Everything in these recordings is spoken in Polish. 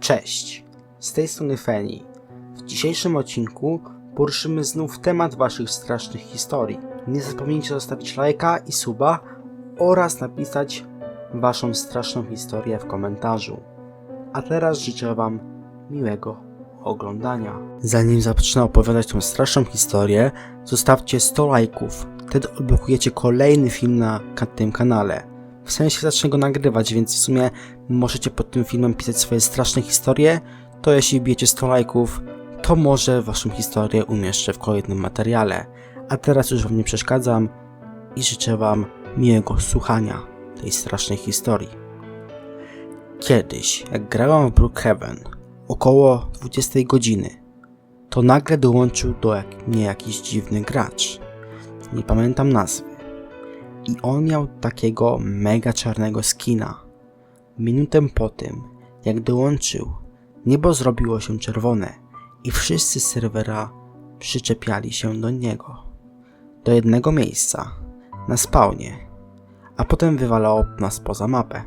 Cześć, z tej strony Feni. W dzisiejszym odcinku poruszymy znów temat waszych strasznych historii. Nie zapomnijcie zostawić lajka i suba oraz napisać waszą straszną historię w komentarzu. A teraz życzę wam miłego oglądania. Zanim zacznę opowiadać tą straszną historię, zostawcie 100 lajków. Wtedy odblokujecie kolejny film na tym kanale. W sensie zacznę go nagrywać, więc w sumie możecie pod tym filmem pisać swoje straszne historie, to jeśli bijecie 100 lajków, to może waszą historię umieszczę w kolejnym materiale. A teraz już wam nie przeszkadzam i życzę wam miłego słuchania tej strasznej historii. Kiedyś, jak grałem w Brookhaven, około 20 godziny, to nagle dołączył do mnie jakiś dziwny gracz. Nie pamiętam nazwy. I on miał takiego mega czarnego skina. Minutę po tym, jak dołączył, niebo zrobiło się czerwone i wszyscy serwera przyczepiali się do niego. Do jednego miejsca, na spawnie, a potem wywalało nas poza mapę.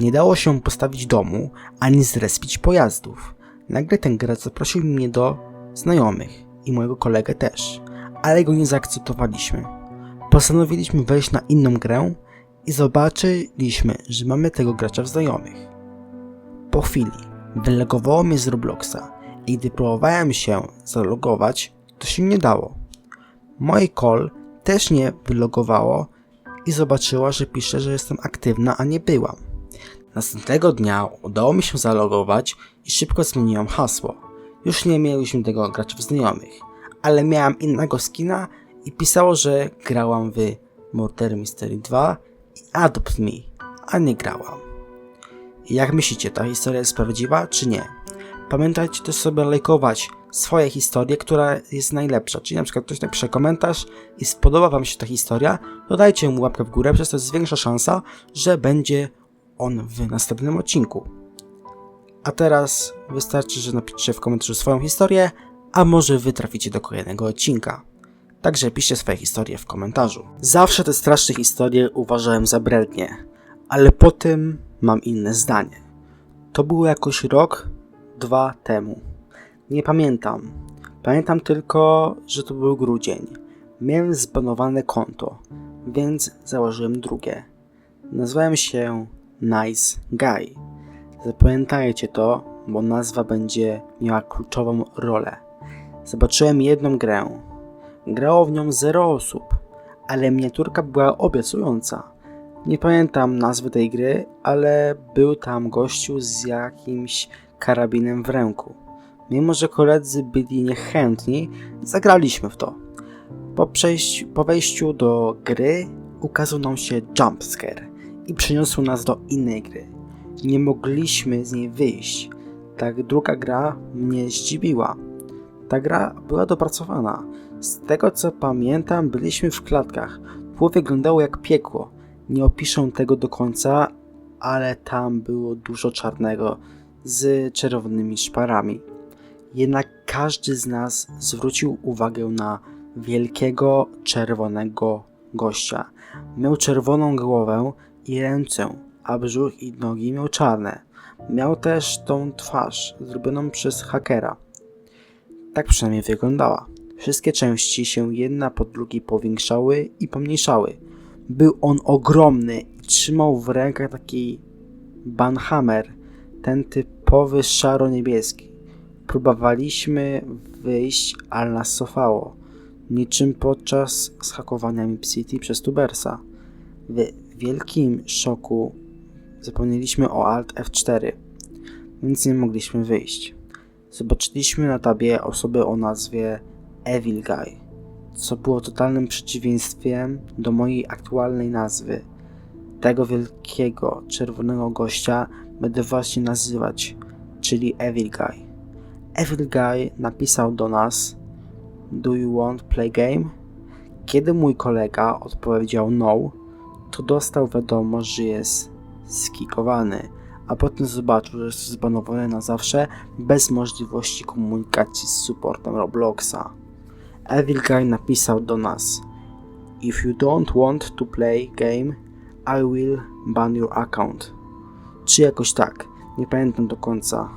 Nie dało się postawić domu, ani zrespić pojazdów. Nagle ten gracz zaprosił mnie do znajomych i mojego kolegę też, ale go nie zaakceptowaliśmy. Postanowiliśmy wejść na inną grę i zobaczyliśmy, że mamy tego gracza w znajomych. Po chwili wylogowało mnie z Robloxa i gdy próbowałem się zalogować, to się nie dało. Moje call też nie wylogowało i zobaczyła, że pisze, że jestem aktywna, a nie byłam. Następnego dnia udało mi się zalogować i szybko zmieniłam hasło. Już nie mieliśmy tego gracza w znajomych, ale miałam innego skina i pisało, że grałam w Murder Mystery 2 i Adopt Me, a nie grałam. Jak myślicie, ta historia jest prawdziwa, czy nie? Pamiętajcie też sobie lajkować swoje historie, która jest najlepsza. Czyli na przykład ktoś napisze komentarz i spodoba wam się ta historia, dodajcie mu łapkę w górę, przez to jest większa szansa, że będzie on w następnym odcinku. A teraz wystarczy, że napiszecie w komentarzu swoją historię, a może wy traficie do kolejnego odcinka. Także piszcie swoje historie w komentarzu. Zawsze te straszne historie uważałem za brednie, ale po tym mam inne zdanie. To było jakoś rok, dwa temu. Nie pamiętam. Pamiętam tylko, że to był grudzień. Miałem zbanowane konto, więc założyłem drugie. Nazwałem się Nice Guy. Zapamiętajcie to, bo nazwa będzie miała kluczową rolę. Zobaczyłem jedną grę. Grało w nią zero osób, ale miniaturka była obiecująca. Nie pamiętam nazwy tej gry, ale był tam gościu z jakimś karabinem w ręku. Mimo, że koledzy byli niechętni, zagraliśmy w to. Po, przejściu, po wejściu do gry ukazał nam się jumpscare i przeniosł nas do innej gry. Nie mogliśmy z niej wyjść. Tak druga gra mnie zdziwiła. Ta gra była dopracowana. Z tego co pamiętam, byliśmy w klatkach. Tło wyglądało jak piekło. Nie opiszę tego do końca, ale tam było dużo czarnego z czerwonymi szparami. Jednak każdy z nas zwrócił uwagę na wielkiego czerwonego gościa. Miał czerwoną głowę i ręce, a brzuch i nogi miał czarne. Miał też tą twarz zrobioną przez hakera. Tak przynajmniej wyglądała. Wszystkie części się jedna po drugiej powiększały i pomniejszały. Był on ogromny i trzymał w rękach taki banhammer, ten typowy szaro-niebieski. Próbowaliśmy wyjść, ale nas cofało, niczym podczas zhakowania Mip przez Tubersa. W wielkim szoku zapomnieliśmy o Alt F4, więc nie mogliśmy wyjść. Zobaczyliśmy na tabie osoby o nazwie Evil Guy, co było totalnym przeciwieństwem do mojej aktualnej nazwy. Tego wielkiego, czerwonego gościa będę właśnie nazywać, czyli Evil Guy. Evil Guy napisał do nas Do you want play game? Kiedy mój kolega odpowiedział no, to dostał wiadomość, że jest skikowany, a potem zobaczył, że jest zbanowany na zawsze bez możliwości komunikacji z supportem Robloxa. Evil Guy napisał do nas If you don't want to play game, I will ban your account. Czy jakoś tak. Nie pamiętam do końca.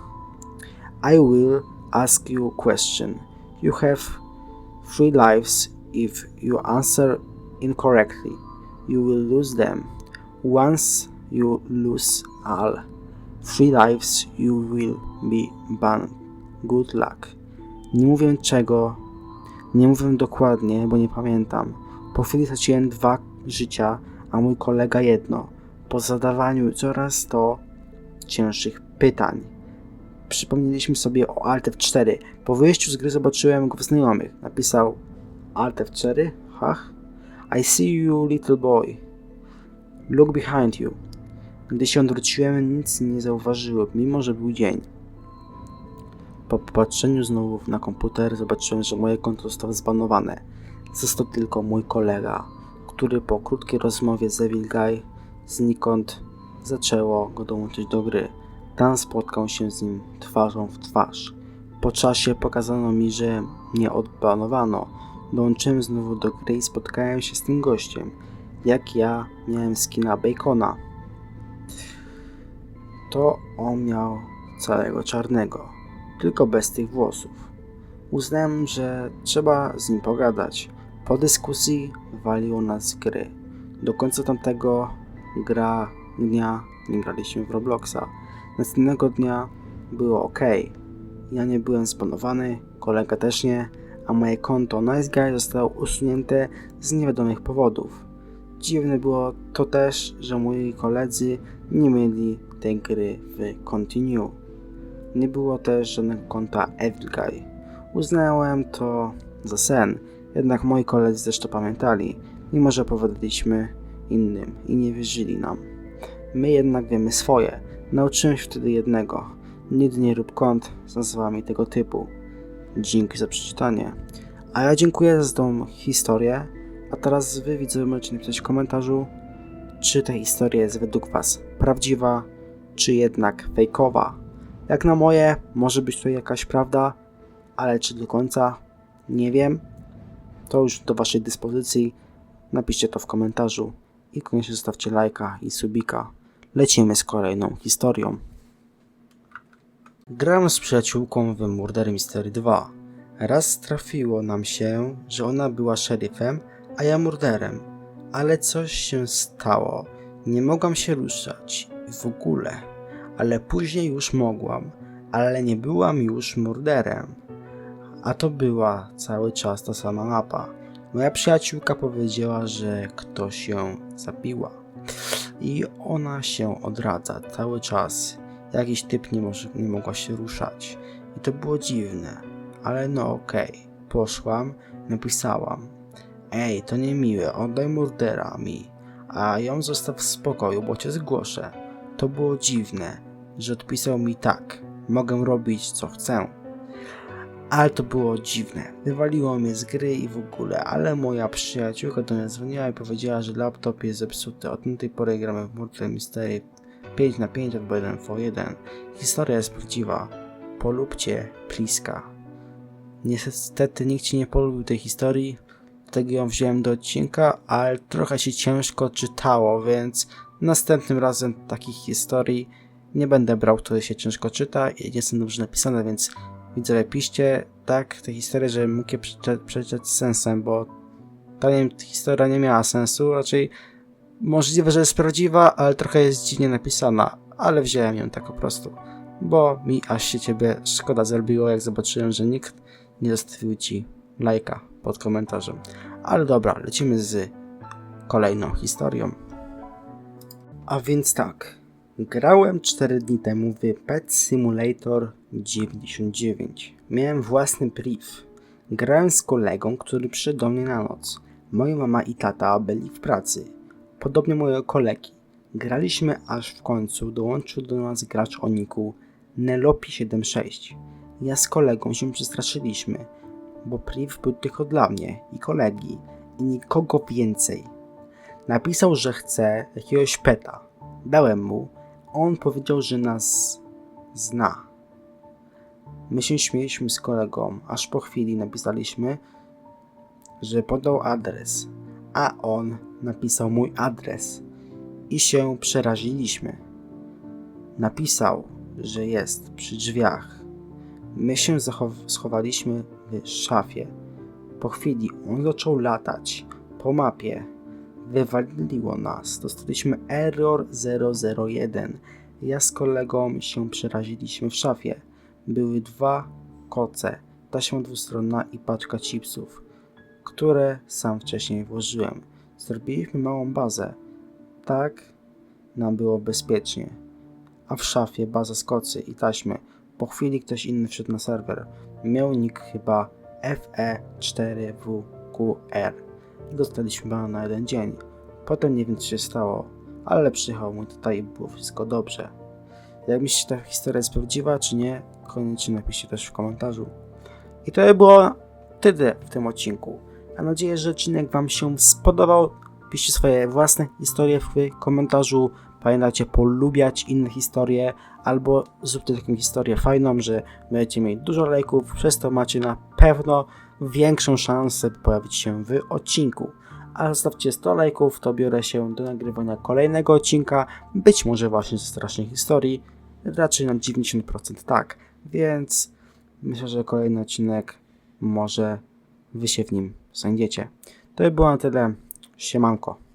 I will ask you a question. You have three lives. If you answer incorrectly, you will lose them. Once you lose all three lives, you will be banned. Good luck. Nie mówię czego, nie mówię dokładnie, bo nie pamiętam. Po chwili straciłem dwa życia, a mój kolega jedno. Po zadawaniu coraz to cięższych pytań. Przypomnieliśmy sobie o Alt F4. Po wyjściu z gry zobaczyłem go w znajomych. Napisał Alt F4? Hach? I see you, little boy. Look behind you. Gdy się odwróciłem, nic nie zauważyłem, mimo że był dzień. Po popatrzeniu znowu na komputer zobaczyłem, że moje konto zostało zbanowane. Został tylko mój kolega, który po krótkiej rozmowie z Evil Guy znikąd zaczęło go dołączyć do gry. Tam spotkał się z nim twarzą w twarz. Po czasie pokazano mi, że mnie odbanowano. Dołączyłem znowu do gry i spotkałem się z tym gościem. Jak ja miałem skina Bacona. To on miał całego czarnego, tylko bez tych włosów. Uznałem, że trzeba z nim pogadać. Po dyskusji waliło nas gry. Do końca tamtego gra dnia nie graliśmy w Robloxa. Następnego dnia było ok. Ja nie byłem spanowany, kolega też nie, a moje konto Nice Guy zostało usunięte z niewiadomych powodów. Dziwne było to też, że moi koledzy nie mieli tej gry w Continue. Nie było też żadnego konta Evil Guy. Uznałem to za sen, jednak moi koledzy też to pamiętali, mimo że opowiadaliśmy innym i nie wierzyli nam. My jednak wiemy swoje. Nauczyłem się wtedy jednego. Nigdy nie rób kont z nazwami tego typu. Dzięki za przeczytanie. A ja dziękuję za tą historię. A teraz wy widzowie możecie napisać w komentarzu, czy ta historia jest według was prawdziwa, czy jednak fejkowa. Jak na moje, może być to jakaś prawda, ale czy do końca, nie wiem. To już do waszej dyspozycji. Napiszcie to w komentarzu i koniecznie zostawcie lajka i subika. Lecimy z kolejną historią. Gram z przyjaciółką w Murder Mystery 2. Raz trafiło nam się, że ona była szeryfem, a ja murderem. Ale coś się stało. Nie mogłam się ruszać. W ogóle. Ale później już mogłam. Ale nie byłam już murderem. A to była cały czas ta sama mapa. Moja przyjaciółka powiedziała, że ktoś ją zabiła. I ona się odradza cały czas. Jakiś typ nie, może, nie mogła się ruszać. I to było dziwne. Ale no okej. Poszłam, napisałam. Ej, to niemiłe, oddaj murdera mi. A ją zostaw w spokoju, bo cię zgłoszę. To było dziwne, że odpisał mi tak. Mogę robić co chcę. Ale to było dziwne. Wywaliło mnie z gry i w ogóle, ale moja przyjaciółka do mnie dzwoniła i powiedziała, że laptop jest zepsuty. Od tej pory gramy w Murder Mystery 5 na 5 albo 1 v 1. Historia jest prawdziwa. Polubcie Pliska. Niestety nikt ci nie polubił tej historii, dlatego ją wziąłem do odcinka, ale trochę się ciężko czytało, więc następnym razem takich historii nie będę brał, które się ciężko czyta i nie są dobrze napisane, więc widzowie piszcie tak te historie, żebym mógł je przeczytać, przeczytać z sensem, bo ta nie, historia nie miała sensu, raczej możliwe, że jest prawdziwa, ale trochę jest dziwnie napisana, ale wziąłem ją tak po prostu, bo mi aż się ciebie szkoda zrobiło, jak zobaczyłem, że nikt nie zostawił ci lajka pod komentarzem. Ale dobra, lecimy z kolejną historią. A więc tak, grałem 4 dni temu w Pet Simulator 99. Miałem własny priv. Grałem z kolegą, który przyszedł do mnie na noc. Moja mama i tata byli w pracy. Podobnie moje kolegi. Graliśmy aż w końcu dołączył do nas gracz o niku Nelopi76. Ja z kolegą się przestraszyliśmy, bo priv był tylko dla mnie i kolegi i nikogo więcej. Napisał, że chce jakiegoś peta. Dałem mu. On powiedział, że nas zna. My się śmieliśmy z kolegą, aż po chwili napisaliśmy, że podał adres, a on napisał mój adres i się przeraziliśmy. Napisał, że jest przy drzwiach. My się schowaliśmy w szafie. Po chwili on zaczął latać po mapie. Wywaliło nas. Dostaliśmy error 001. Ja z kolegą się przeraziliśmy w szafie. Były dwa koce, taśma dwustronna i paczka chipsów, które sam wcześniej włożyłem. Zrobiliśmy małą bazę. Tak nam było bezpiecznie. A w szafie baza z kocy i taśmy. Po chwili ktoś inny wszedł na serwer. Miał nick chyba E FE4WQR i dostaliśmy bana na jeden dzień. Potem nie wiem co się stało, ale przyjechał mój tutaj i było wszystko dobrze. Jak myślicie, ta historia jest prawdziwa czy nie? Koniecznie napiszcie też w komentarzu. I to by było tyle w tym odcinku. Mam nadzieję, że odcinek Wam się spodobał. Piszcie swoje własne historie w komentarzu. Pamiętajcie polubiać inne historie albo zróbcie taką historię fajną, że będziecie mieli dużo lajków, przez to macie na pewno większą szansę pojawić się w odcinku. A zostawcie 100 lajków, to biorę się do nagrywania kolejnego odcinka, być może właśnie ze strasznej historii, raczej na 90% tak, więc myślę, że kolejny odcinek może wy się w nim znajdziecie. To by było na tyle. Siemanko.